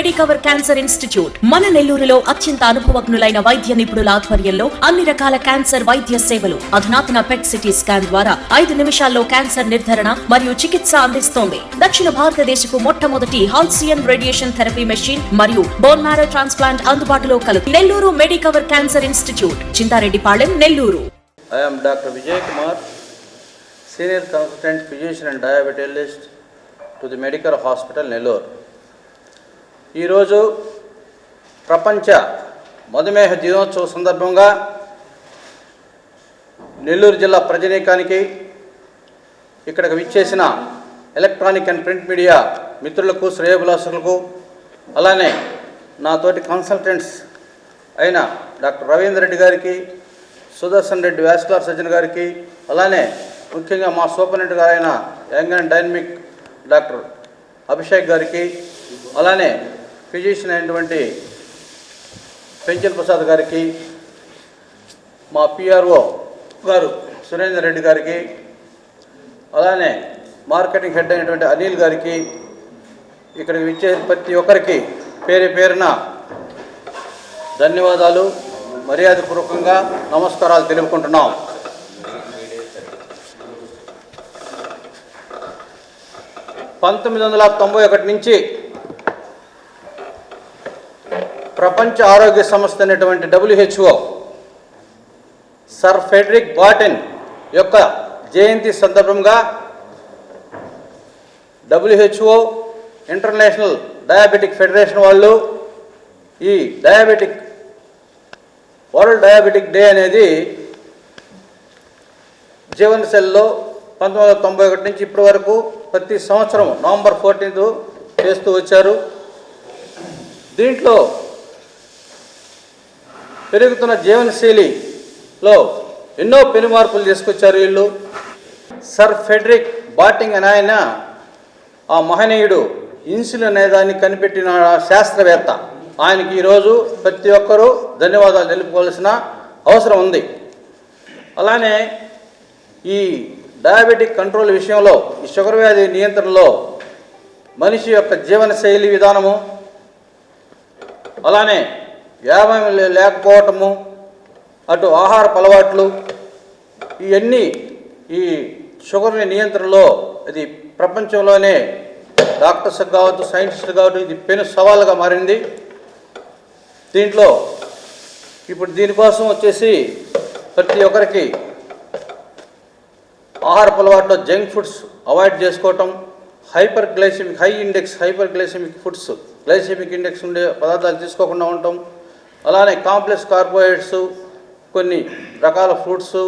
Medicover cancer institute మన నెల్లూరులో అత్యంత అనుభవజ్ఞులైన వైద్య నిపుణుల ఆధ్వర్యంలో అన్ని రకాల క్యాన్సర్ వైద్య సేవలు అధునాతన పెట్ సిటీ స్కాన్ ద్వారా ఐదు నిమిషాల్లో క్యాన్సర్ నిర్ధారణ మరియు చికిత్స అందిస్తోంది దక్షిణ భారతదేశపు మొట్టమొదటి హాల్సియన్ రేడియేషన్ థెరపీ మెషిన్ మరియు బోన్ మ్యారో ట్రాన్స్ప్లాంట్ అందుబాటులో కలదు Nellore Medicover cancer institute Chintareddypalem Nellore I am Dr. Vijay Kumar, Senior Consultant Physician and Diabetologist. ఈరోజు ప్రపంచ మధుమేహ దినోత్సవ సందర్భంగా నెల్లూరు జిల్లా ప్రజనీకానికి ఇక్కడికి విచ్చేసిన ఎలక్ట్రానిక్ అండ్ ప్రింట్ మీడియా మిత్రులకు శ్రేయభిలాసులకు అలానే నాతోటి కన్సల్టెంట్స్ అయిన డాక్టర్ రవీంద్ర రెడ్డి గారికి సుదర్శన్ రెడ్డి వ్యాస్కులర్ సర్జన్ గారికి అలానే ముఖ్యంగా మా సూపరింటెండెంట్ గారైన young and dynamic doctor Abhishek గారికి అలానే ఫిజిషియన్ అయినటువంటి పెంచల్ ప్రసాద్ గారికి మా పిఆర్ఓ గారు సురేందర్ రెడ్డి గారికి అలానే మార్కెటింగ్ హెడ్ అయినటువంటి అనిల్ గారికి ఇక్కడికి విచ్చే ప్రతి ఒక్కరికి పేరు పేరున ధన్యవాదాలు. మర్యాదపూర్వకంగా నమస్కారాలు తెలుపుకుంటున్నాం. పంతొమ్మిది వందల తొంభై ఒకటి నుంచి ప్రపంచ ఆరోగ్య సంస్థ అనేటువంటి డబ్ల్యూహెచ్ఓ సర్ ఫెడరిక్ బాటెన్ యొక్క జయంతి సందర్భంగా డబ్ల్యూహెచ్ఓ ఇంటర్నేషనల్ డయాబెటిక్ ఫెడరేషన్ వాళ్ళు ఈ డయాబెటిక్ వరల్డ్ డయాబెటిక్ డే అనేది జీవనశైలిలో పంతొమ్మిది వందల తొంభై ఒకటి నుంచి ఇప్పటి వరకు ప్రతి సంవత్సరం నవంబర్ ఫోర్టీన్త్ చేస్తూ వచ్చారు. దీంట్లో పెరుగుతున్న జీవనశైలిలో ఎన్నో పెను మార్పులు తీసుకొచ్చారు వీళ్ళు. సర్ ఫెడరిక్ బాటింగ్ అని ఆయన ఆ మహనీయుడు ఇన్సులిన్ అనే దాన్ని కనిపెట్టిన శాస్త్రవేత్త. ఆయనకి ఈరోజు ప్రతి ఒక్కరూ ధన్యవాదాలు తెలుపుకోవాల్సిన అవసరం ఉంది. అలానే ఈ డయాబెటిక్ కంట్రోల్ విషయంలో ఈ షుగర్ వ్యాధి నియంత్రణలో మనిషి యొక్క జీవన శైలి విధానము అలానే వ్యాయామం లేకపోవటము అటు ఆహార అలవాట్లు ఇవన్నీ ఈ షుగర్ని నియంత్రణలో ఇది ప్రపంచంలోనే డాక్టర్స్ కావచ్చు సైంటిస్టులు కావచ్చు ఇది పెను సవాలుగా మారింది. దీంట్లో ఇప్పుడు దీనికోసం వచ్చేసి ప్రతి ఒక్కరికి ఆహార అలవాట్లో జంక్ ఫుడ్స్ అవాయిడ్ చేసుకోవటం hyper glycemic high index hyper glycemic foods glycemic index ఉండే పదార్థాలు తీసుకోకుండా ఉండటం అలానే కాంప్లెక్స్ కార్బోహైడ్రేట్స్ కొన్ని రకాల ఫ్రూట్స్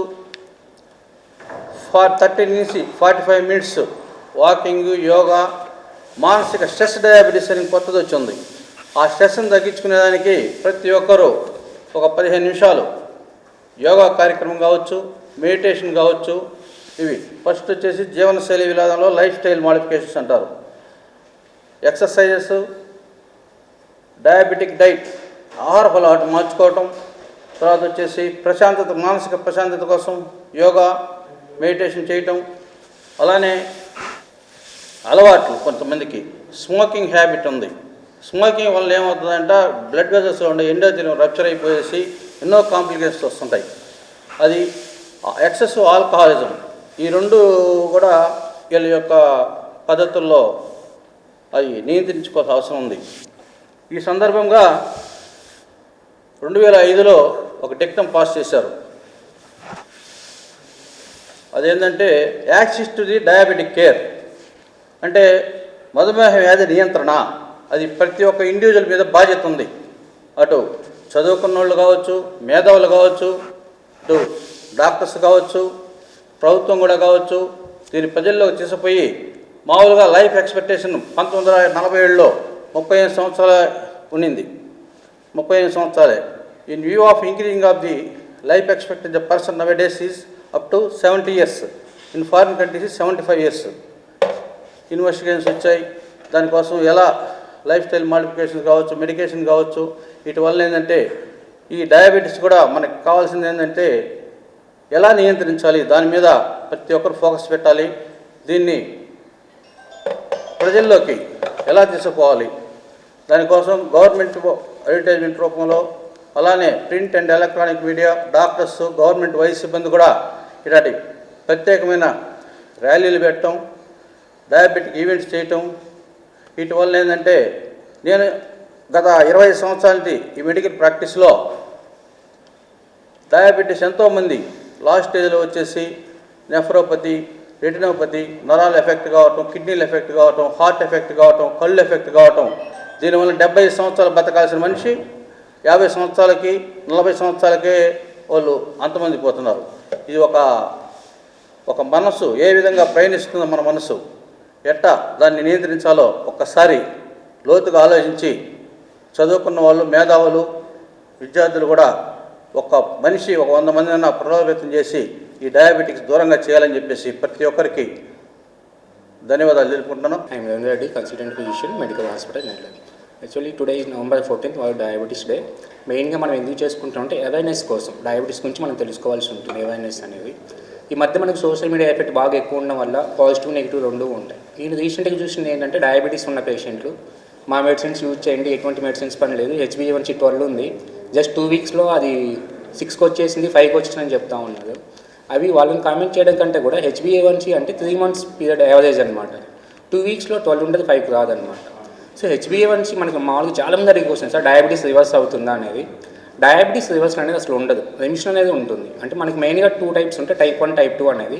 ఫార్ థర్టీ నుంచి forty five minutes walking yoga మానసిక స్ట్రెస్ డయాబెటీస్ అని కొత్తది వచ్చింది. ఆ స్ట్రెస్ని తగ్గించుకునేదానికి ప్రతి ఒక్కరూ ఒక పదిహేను నిమిషాలు యోగా కార్యక్రమం కావచ్చు మెడిటేషన్ కావచ్చు ఇవి. ఫస్ట్ వచ్చేసి జీవనశైలి విధానంలో లైఫ్ స్టైల్ మాడిఫికేషన్స్ అంటారు. ఎక్సర్సైజెస్ డయాబెటిక్ డైట్ ఆహార అలవాటు మార్చుకోవటం తర్వాత వచ్చేసి ప్రశాంతత మానసిక ప్రశాంతత కోసం యోగా మెడిటేషన్ చేయటం అలానే అలవాట్లు కొంతమందికి. స్మోకింగ్ హ్యాబిట్ ఉంది. స్మోకింగ్ వల్ల ఏమవుతుందంటే బ్లడ్ వెజల్స్లో ఉండే ఎండోజినం రప్చర్ అయిపోయేసి ఎన్నో కాంప్లికేషన్స్ వస్తుంటాయి. అది ఎక్సెస్ ఆల్కహాలిజం. ఈ రెండు కూడా వీళ్ళ యొక్క పద్ధతుల్లో అవి నియంత్రించుకోవాల్సిన అవసరం ఉంది. ఈ సందర్భంగా రెండు వేల ఐదులో ఒక డిక్టం పాస్ చేశారు. అదేంటంటే access to the diabetic care. అంటే మధుమేహ వ్యాధి నియంత్రణ. అది ప్రతి ఒక్క ఇండివిజువల్ మీద బాధ్యత ఉంది. అటు చదువుకున్న వాళ్ళు కావచ్చు మేధావులు కావచ్చు ఇటు డాక్టర్స్ కావచ్చు ప్రభుత్వం కూడా కావచ్చు దీని ప్రజల్లోకి తీసుకుపోయి మామూలుగా లైఫ్ ఎక్స్పెక్టేషన్ పంతొమ్మిది వందల నలభై ఏడులో ముప్పై ఐదు సంవత్సరాల ఉన్నింది ముప్పై ఐదు సంవత్సరాలే. In view of increasing of the life expectancy of person nowadays is up to seventy years in foreign countries seventy five years investigations వచ్చాయి. దానికోసం ఎలా లైఫ్ స్టైల్ మాడిఫికేషన్స్ కావచ్చు మెడికేషన్ కావచ్చు వీటి వల్ల ఏంటంటే ఈ డయాబెటీస్ కూడా మనకు కావాల్సింది ఏంటంటే ఎలా నియంత్రించాలి? దాని మీద ప్రతి ఒక్కరు ఫోకస్ పెట్టాలి. దీన్ని ప్రజల్లోకి ఎలా తీసుకుపోవాలి? దానికోసం గవర్నమెంట్ అడ్వర్టైజ్మెంట్ రూపంలో అలానే print and electronic media doctors government వైద్య సిబ్బంది కూడా ఇలాంటి ప్రత్యేకమైన ర్యాలీలు పెట్టడం డయాబెటిక్ ఈవెంట్స్ చేయటం. వీటి వల్ల ఏంటంటే నేను గత ఇరవై సంవత్సరాలకి ఈ మెడికల్ ప్రాక్టీస్లో డయాబెటీస్ ఎంతోమంది లాస్ట్ స్టేజ్లో వచ్చేసి నెఫ్రోపతి రెటినోపతి నరాలు ఎఫెక్ట్ కావటం కిడ్నీలు ఎఫెక్ట్ కావటం హార్ట్ ఎఫెక్ట్ కావటం కళ్ళు ఎఫెక్ట్ కావటం దీనివల్ల డెబ్బై సంవత్సరాలు బతకాల్సిన మనిషి యాభై సంవత్సరాలకి నలభై సంవత్సరాలకే వాళ్ళు అంతమంది పోతున్నారు. ఇది ఒక ఒక మనసు ఏ విధంగా ప్రయాణిస్తుందో మన మనసు ఎట్టా దాన్ని నియంత్రించాలో ఒక్కసారి లోతుగా ఆలోచించి చదువుకున్న వాళ్ళు మేధావులు విద్యార్థులు కూడా ఒక మనిషి ఒక వంద మందినైనా ప్రభావితం చేసి ఈ డయాబెటిక్స్ దూరంగా చేయాలని చెప్పేసి ప్రతి ఒక్కరికి ధన్యవాదాలు తెలుపుకుంటున్నాను. I'm Reddy consultant physician medical hospital Nellore. Actually today is November fourteenth world diabetes day. మెయిన్గా మనం ఎందుకు చేసుకుంటాం అంటే అవేర్నెస్ కోసం. డయాబెటీస్ గురించి మనం తెలుసుకోవాల్సి ఉంటుంది అవేర్నెస్ అనేది ఈ మధ్య మనకు సోషల్ మీడియా ఎఫెక్ట్ బాగా ఎక్కువ ఉండడం వల్ల పాజిటివ్ నెగిటివ్ రెండు ఉంటాయి. నేను రీసెంట్గా చూసింది ఏంటంటే డయాబెటీస్ ఉన్న పేషెంట్లు మా మెడిసిన్స్ యూజ్ చేయండి ఎటువంటి మెడిసిన్స్ పని లేదు హెచ్బిఏవన్సీ ట్వెల్వ్ ఉంది. జస్ట్ టూ వీక్స్లో అది సిక్స్కి వచ్చేసింది ఫైవ్కి వచ్చిందని చెప్తా ఉన్నారు. అవి వాళ్ళని కామెంట్ చేయడం కంటే కూడా హెచ్బిఏవన్సీ అంటే త్రీ మంత్స్ పీరియడ్ యావరేజ్ అనమాట టూ వీక్స్లో ట్వెల్వ్ ఉంటుంది ఫైవ్కి రాదనమాట సో హెచ్బిఏవన్సీ మనకి మామూలుగా చాలా మంది అడిగి క్వశ్చన్ సార్ డయాబెటీస్ రివర్స్ అవుతుందా? అనేది. డయాబెటీస్ రివర్స్ అనేది అసలు ఉండదు. రెమిషన్ అనేది ఉంటుంది. అంటే మనకి మెయిన్గా టూ టైప్స్ ఉంటాయి. టైప్ వన్ టైప్ టూ అనేది.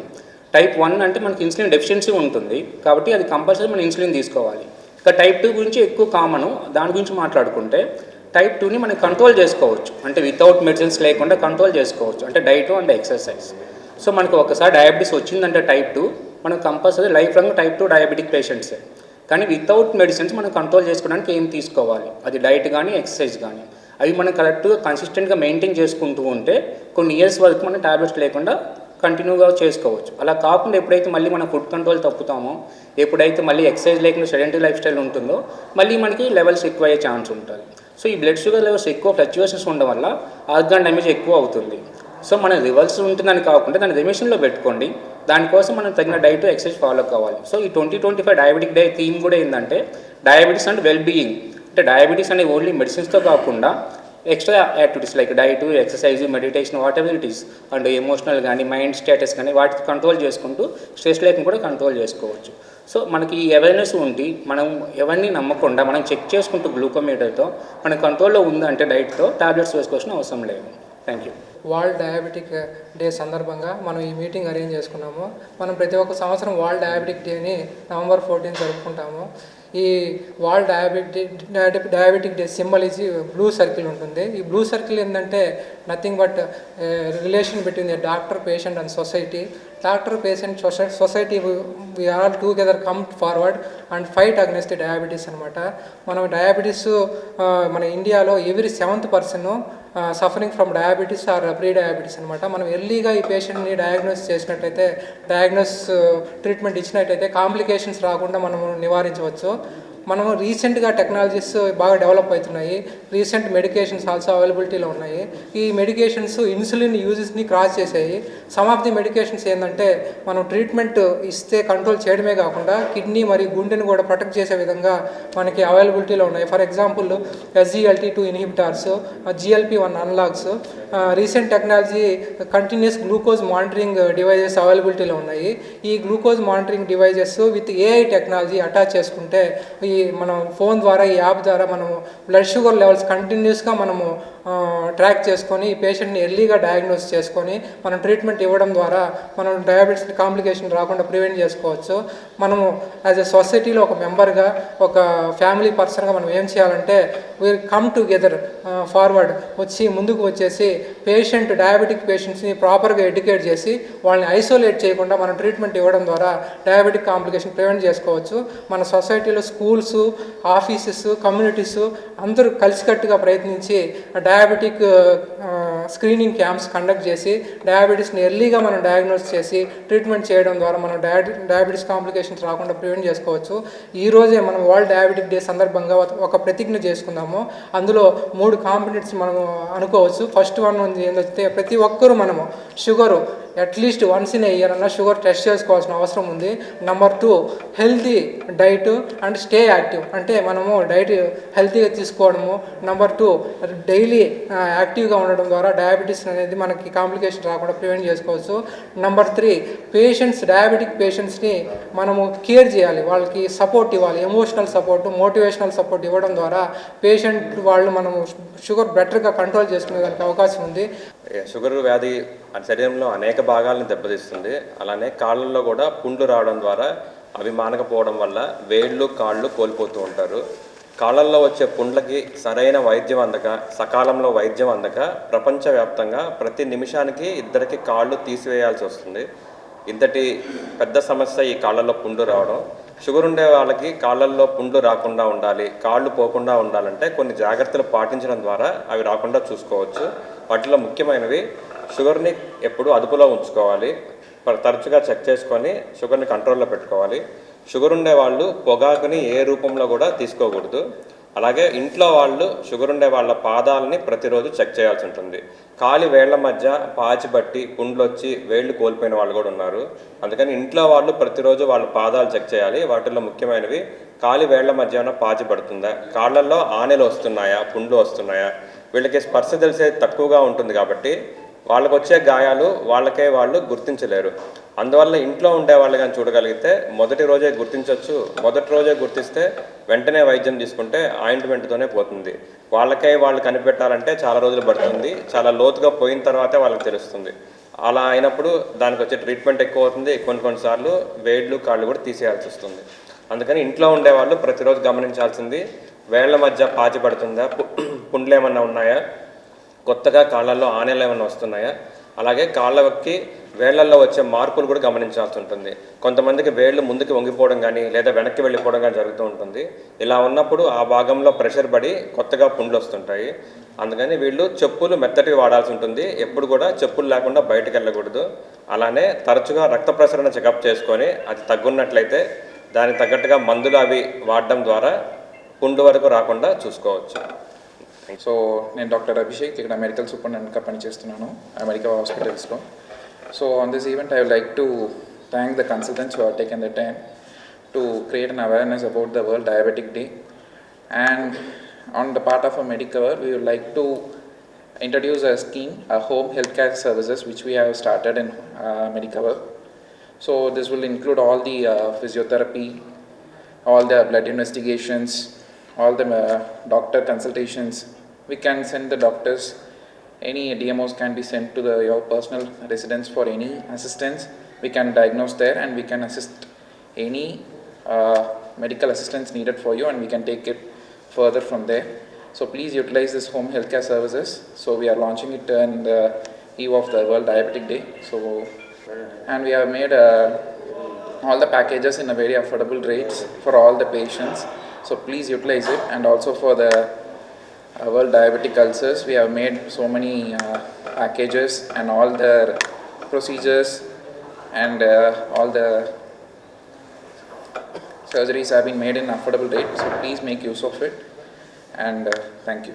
టైప్ వన్ అంటే మనకి ఇన్సులిన్ డెఫిషియన్సీ ఉంటుంది. కాబట్టి అది కంపల్సరీ మనం ఇన్సులిన్ తీసుకోవాలి. ఇక టైప్ టూ గురించి ఎక్కువ కామను దాని గురించి మాట్లాడుకుంటే టైప్ టూని మనం కంట్రోల్ చేసుకోవచ్చు. అంటే వితౌట్ మెడిసిన్స్ లేకుండా కంట్రోల్ చేసుకోవచ్చు. అంటే డైట్ అండ్ ఎక్సర్సైజ్ సో మనకు ఒకసారి డయాబెటీస్ వచ్చిందంటే టైప్ టూ మనం compulsory life long type two diabetic పేషెంట్సే కానీ వితౌట్ మెడిసిన్స్ మనం కంట్రోల్ చేసుకోవడానికి ఏం తీసుకోవాలి? అది డైట్ కానీ ఎక్సర్సైజ్ కానీ అవి మనం కరెక్ట్గా కన్సిస్టెంట్గా మెయింటైన్ చేసుకుంటూ ఉంటే కొన్ని ఇయర్స్ వరకు మనం టాబ్లెట్స్ లేకుండా కంటిన్యూగా చేసుకోవచ్చు. అలా కాకుండా ఎప్పుడైతే మళ్ళీ మనం ఫుడ్ కంట్రోల్ తప్పుతామో ఎప్పుడైతే మళ్ళీ ఎక్సర్సైజ్ లేకుండా సెడెంటరీ లైఫ్ స్టైల్ ఉంటుందో మళ్ళీ మనకి లెవెల్స్ ఎక్కువ అయ్యే ఛాన్స్ ఉంటుంది. సో ఈ బ్లడ్ షుగర్ లెవెల్స్ ఎక్కువ ఫ్లక్చువేషన్స్ ఉండడం వల్ల ఆర్గాన్ డ్యామేజ్ ఎక్కువ అవుతుంది. సో మన రివర్స్ ఉంటుందని కాకుండా దాన్ని రెమిషన్లో పెట్టుకోండి. దానికోసం మనం తగిన డైట్ ఎక్సర్సైజ్ ఫాలో కావాలి. సో ఈ twenty twenty five diabetic day theme కూడా ఏంటంటే డయాబెటీస్ అండ్ వెల్ బీయింగ్ అంటే డయాబెటీస్ అనే ఓన్లీ మెడిసిన్స్తో కాకుండా extra activities like diet exercise meditation whatever it is and emotional కానీ మైండ్ స్టేటస్ కానీ వాటిని కంట్రోల్ చేసుకుంటూ స్ట్రెస్ లేకుండా కూడా కంట్రోల్ చేసుకోవచ్చు. సో మనకి ఈ అవేర్నెస్ ఉండి మనం ఎవరిని నమ్మకుండా మనం చెక్ చేసుకుంటూ గ్లూకోమీటర్తో మన కంట్రోల్లో ఉందంటే డైట్తో టాబ్లెట్స్ వేసుకోవాల్సిన అవసరం లేదు. Thank you. World diabetic day సందర్భంగా మనం ఈ మీటింగ్ అరేంజ్ చేసుకున్నాము. మనం ప్రతి ఒక్క సంవత్సరం వరల్డ్ డయాబెటిక్ డేని నవంబర్ ఫోర్టీన్ జరుపుకుంటాము. ఈ world diabetic diabetic day symbol ఇచ్చి బ్లూ సర్కిల్ ఉంటుంది. ఈ బ్లూ సర్కిల్ ఏంటంటే nothing but relation between the doctor patient and society doctor patient society we all together come forward and fight against the diabetes అనమాట మనం diabetes మన ఇండియాలో every seventh person suffering from diabetes or pre diabetes అనమాట మనం ఎర్లీగా ఈ పేషెంట్ని diagnose చేసినట్లయితే డయాగ్నోస్ ట్రీట్మెంట్ ఇచ్చినట్టయితే కాంప్లికేషన్స్ రాకుండా మనం నివారించవచ్చు. మనము రీసెంట్గా టెక్నాలజీస్ బాగా డెవలప్ అవుతున్నాయి. రీసెంట్ మెడికేషన్స్ ఆల్సో అవైలబిలిటీలో ఉన్నాయి. ఈ మెడికేషన్స్ ఇన్సులిన్ యూజెస్ని క్రాస్ చేసాయి సమ్ ఆఫ్ ది మెడికేషన్స్ ఏంటంటే మనం ట్రీట్మెంట్ ఇస్తే కంట్రోల్ చేయడమే కాకుండా కిడ్నీ మరియు గుండెని కూడా ప్రొటెక్ట్ చేసే విధంగా మనకి అవైలబిలిటీలో ఉన్నాయి. For example SGLT two inhibitors GLP one analogs recent technology continuous glucose monitoring devices అవైలబిలిటీలో ఉన్నాయి. ఈ glucose monitoring devices with AI technology attach చేసుకుంటే ఈ మనం ఫోన్ ద్వారా ఈ యాప్ ద్వారా మనము బ్లడ్ షుగర్ లెవెల్స్ కంటిన్యూస్గా మనము ట్రాక్ చేసుకొని ఈ పేషెంట్ని ఎర్లీగా డయాగ్నోస్ చేసుకొని మనం ట్రీట్మెంట్ ఇవ్వడం ద్వారా మనం డయాబెటీస్ కాంప్లికేషన్ రాకుండా ప్రివెంట్ చేసుకోవచ్చు. మనము యాజ్ ఎ సొసైటీలో ఒక మెంబర్గా ఒక ఫ్యామిలీ పర్సన్గా మనం ఏం చేయాలంటే విల్ కమ్ టుగెదర్ ఫార్వర్డ్ వచ్చి ముందుకు వచ్చేసి పేషెంట్ డయాబెటిక్ పేషెంట్స్ని ప్రాపర్గా ఎడ్యుకేట్ చేసి వాళ్ళని ఐసోలేట్ చేయకుండా మనం ట్రీట్మెంట్ ఇవ్వడం ద్వారా డయాబెటిక్ కాంప్లికేషన్ ప్రివెంట్ చేసుకోవచ్చు. మన సొసైటీలో స్కూల్స్ ఆఫీసెస్ కమ్యూనిటీస్ అందరూ కలిసికట్టుగా ప్రయత్నించి డయాబెటిక్ స్క్రీనింగ్ క్యాంప్స్ కండక్ట్ చేసి డయాబెటీస్ని ఎర్లీగా మనం డయాగ్నోస్ చేసి ట్రీట్మెంట్ చేయడం ద్వారా మనం డయా డయాబెటీస్ కాంప్లికేషన్స్ రాకుండా ప్రివెంట్ చేసుకోవచ్చు. ఈరోజే మనం వరల్డ్ డయాబెటిక్ డే సందర్భంగా ఒక ప్రతిజ్ఞ చేసుకుందాము. అందులో మూడు కాంపిటెంట్స్ మనం అనుకోవచ్చు. ఫస్ట్ వన్ ఉంది ఏంటంటే ప్రతి ఒక్కరూ మనము sugar at least once in year అన్న షుగర్ టెస్ట్ చేసుకోవాల్సిన అవసరం ఉంది. Number two healthy diet and stay active అంటే మనము డైట్ హెల్తీగా తీసుకోవడము. నెంబర్ టూ డైలీ యాక్టివ్గా ఉండడం ద్వారా డయాబెటీస్ అనేది మనకి కాంప్లికేషన్ రాకుండా ప్రివెంట్ చేసుకోవచ్చు. నెంబర్ త్రీ పేషెంట్స్ డయాబెటిక్ పేషెంట్స్ని మనము కేర్ చేయాలి. వాళ్ళకి సపోర్ట్ ఇవ్వాలి. ఎమోషనల్ సపోర్ట్ మోటివేషనల్ సపోర్ట్ ఇవ్వడం ద్వారా పేషెంట్ వాళ్ళు మనము షుగర్ బెటర్గా కంట్రోల్ చేసుకునే దానికి అవకాశం ఉంది. షుగర్ వ్యాధి శరీరంలో అనేక భాగాలను దెబ్బతీస్తుంది. అలానే కాళ్ళల్లో కూడా పుండ్లు రావడం ద్వారా అవి మానకపోవడం వల్ల వేళ్ళు కాళ్ళు కోల్పోతూ ఉంటారు. కాళ్ళల్లో వచ్చే పుండ్లకి సరైన వైద్యం అందక సకాలంలో వైద్యం అందక ప్రపంచవ్యాప్తంగా ప్రతి నిమిషానికి ఇద్దరికి కాళ్ళు తీసివేయాల్సి వస్తుంది. ఇంతటి పెద్ద సమస్య ఈ కాళ్ళల్లో పుండు రావడం. షుగర్ ఉండే వాళ్ళకి కాళ్ళల్లో పుండ్లు రాకుండా ఉండాలి కాళ్ళు పోకుండా ఉండాలంటే కొన్ని జాగ్రత్తలు పాటించడం ద్వారా అవి రాకుండా చూసుకోవచ్చు. వాటిలో ముఖ్యమైనవి షుగర్ని ఎప్పుడు అదుపులో ఉంచుకోవాలి. తరచుగా చెక్ చేసుకొని షుగర్ని కంట్రోల్లో పెట్టుకోవాలి. షుగర్ ఉండే వాళ్ళు పొగాకుని ఏ రూపంలో కూడా తీసుకోకూడదు. అలాగే ఇంట్లో వాళ్ళు షుగర్ ఉండే వాళ్ళ పాదాలని ప్రతిరోజు చెక్ చేయాల్సి ఉంటుంది. కాలి వేళ్ళ మధ్య పాచి బట్టి పుండ్లు వచ్చి వేళ్ళు కోల్పోయిన వాళ్ళు కూడా ఉన్నారు. అందుకని ఇంట్లో వాళ్ళు ప్రతిరోజు వాళ్ళ పాదాలు చెక్ చేయాలి. వాటిల్లో ముఖ్యమైనవి కాలి వేళ్ళ మధ్య ఏమైనా పాచి పడుతుందా కాళ్ళల్లో ఆనెలు వస్తున్నాయా? పుండ్లు వస్తున్నాయా? వీళ్ళకి స్పర్శ తెలిసేది తక్కువగా ఉంటుంది కాబట్టి వాళ్ళకు వచ్చే గాయాలు వాళ్ళకే వాళ్ళు గుర్తించలేరు. అందువల్ల ఇంట్లో ఉండే వాళ్ళు కానీ చూడగలిగితే మొదటి రోజే గుర్తించవచ్చు మొదటి రోజే గుర్తిస్తే వెంటనే వైద్యం తీసుకుంటే ఆయింట్మెంట్తోనే పోతుంది. వాళ్ళకే వాళ్ళు కనిపెట్టాలంటే చాలా రోజులు పడుతుంది. చాలా లోతుగా పోయిన తర్వాతే వాళ్ళకి తెలుస్తుంది. అలా అయినప్పుడు దానికి వచ్చే ట్రీట్మెంట్ ఎక్కువ అవుతుంది కొన్ని కొన్నిసార్లు వేళ్ళు కాళ్ళు కూడా తీసేయాల్సి వస్తుంది. అందుకని ఇంట్లో ఉండే వాళ్ళు ప్రతిరోజు గమనించాల్సింది వేళ్ళ మధ్య పాచి పడుతుందా? పుండ్లు ఏమన్నా ఉన్నాయా? కొత్తగా కాళ్ళల్లో ఆనెలు ఏమైనా వస్తున్నాయా? అలాగే కాళ్ళకి వేళ్ళల్లో వచ్చే మార్పులు కూడా గమనించాల్సి ఉంటుంది. కొంతమందికి వేళ్ళు ముందుకు వంగిపోవడం కానీ లేదా వెనక్కి వెళ్ళిపోవడం కానీ జరుగుతూ ఉంటుంది. ఇలా ఉన్నప్పుడు ఆ భాగంలో ప్రెషర్ పడి కొత్తగా పుండ్లు వస్తుంటాయి. అందుకని వీళ్ళు చెప్పులు మెత్తటివి వాడాల్సి ఉంటుంది. ఎప్పుడు కూడా చెప్పులు లేకుండా బయటకు వెళ్ళకూడదు. అలానే తరచుగా రక్త ప్రసరణ చెకప్ చేసుకొని అది తగ్గున్నట్లయితే దానికి తగ్గట్టుగా మందులు అవి వాడడం ద్వారా పుండు వరకు రాకుండా చూసుకోవచ్చు. సో నేను డాక్టర్ అభిషేక్ ఇక్కడ మెడికల్ సూపరింటెండెంట్గా పనిచేస్తున్నాను అమెరికా హాస్పిటల్స్లో so on this event I would like to thank the consultants who are taken the time to create an awareness about the world diabetic day and on the part of a Medicover we would like to introduce a scheme, a home healthcare services which we have started in uh, Medicover. So this will include all the uh, physiotherapy, all the blood investigations, all the uh, doctor consultations. We can send the doctors. Any DMOs can be sent to the, your personal residence for any assistance. We can diagnose there and we can assist any uh, medical assistance needed for you and we can take it further from there. So please utilize this home healthcare services. So we are launching it on the eve of the World Diabetic Day. So and we have made uh, all the packages in a very affordable rates for all the patients. So please utilize it and also for the uh, World Diabetic Ulcers, we have made so many uh, packages and all the procedures and uh, all the surgeries have been made in affordable rate. So please make use of it and uh, thank you.